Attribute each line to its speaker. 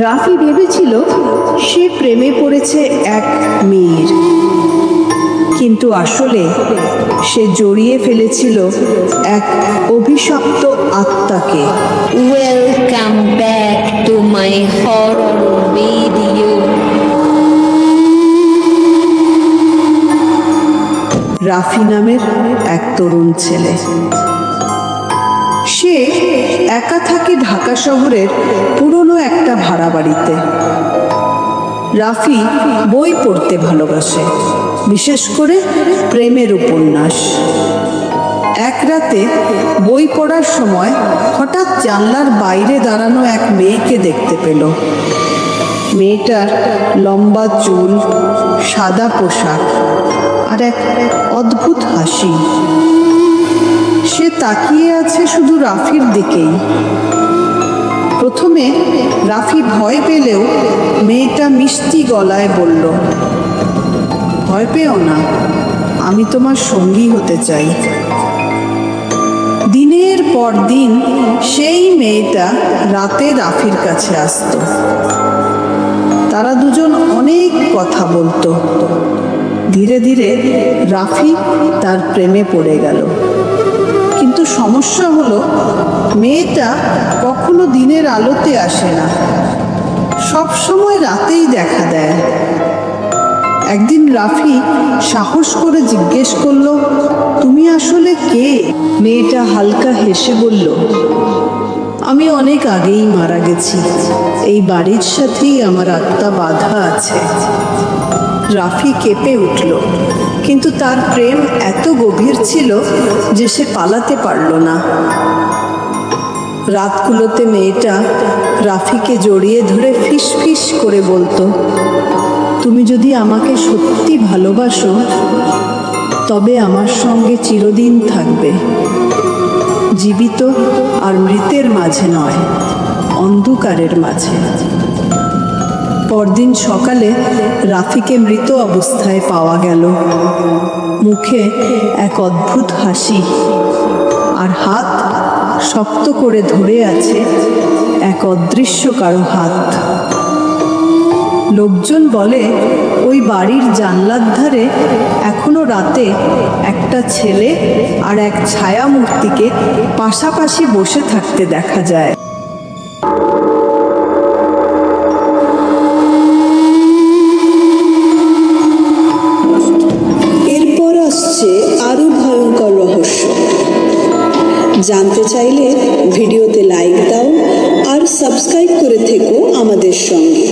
Speaker 1: রাফি ভেবেছিল সে প্রেমে পড়েছে এক মেয়ের। কিন্তু আসলে সে জড়িয়ে ফেলেছিল এক অভিশপ্ত আত্মাকে।
Speaker 2: Back to my horror video.
Speaker 1: Rafi নামের এক তরুণ ছেলে। সে একা থাকে ঢাকা শহরের পুরনো একটা ভাড়া বাড়িতে। রাফি বই পড়তে ভালোবাসে, বিশেষ করে প্রেমের উপন্যাস। এক রাতে বই পড়ার সময় হঠাৎ জানলার বাইরে দাঁড়ানো এক মেয়েকে দেখতে পেল। মেয়েটার লম্বা চুল, সাদা পোশাক আর এক অদ্ভুত হাসি। সে তাকিয়ে আছে শুধু রাফির দিকেই। প্রথমে রাফি ভয় পেলেও মেয়েটা মিষ্টি গলায় বলল, ভয় পেও না, আমি তোমার সঙ্গী হতে চাই। দিনের পর দিন সেই মেয়েটা রাতে রাফির কাছে আসতো। তারা দুজন অনেক কথা বলতো। ধীরে ধীরে রাফি তার প্রেমে পড়ে গেল। কিন্তু সমস্যা হলো, মেয়েটা কখনো দিনের আলোতে আসে না। সব সময় রাতেই দেখা দেয়। একদিন রাফি সাহস করে জিজ্ঞেস করল, তুমি আসলে কে? মেয়েটা হালকা হেসে বলল, আমি অনেক আগেই মারা গেছি। এই বাড়ির সাথেই আমার আত্মা বাধা আছে। রাফি কেঁপে উঠল। কিন্তু তার প্রেম এত গভীর ছিল যে সে পালাতে পারল না। রাতগুলোতে মেয়েটা রাফিকে জড়িয়ে ধরে ফিস ফিস করে বলতো, তুমি যদি আমাকে সত্যি ভালোবাসো, তবে আমার সঙ্গে চিরদিন থাকবে। জীবিত আর মৃতের মাঝে নয়, অন্ধকারের মাঝে। পরদিন সকালে রাফিকে মৃত অবস্থায় পাওয়া গেল। মুখে এক অদ্ভুত হাসি আর হাত শক্ত করে ধরে আছে এক অদৃশ্য কারও হাত। লোকজন বলে, ওই বাড়ির জানলার ধারে এখনও রাতে একটা ছেলে আর এক ছায়া মূর্তিকে পাশাপাশি বসে থাকতে দেখা যায়।
Speaker 3: জানতে চাইলে ভিডিওতে লাইক দাও আর সাবস্ক্রাইব করে থেকো আমাদের সঙ্গে।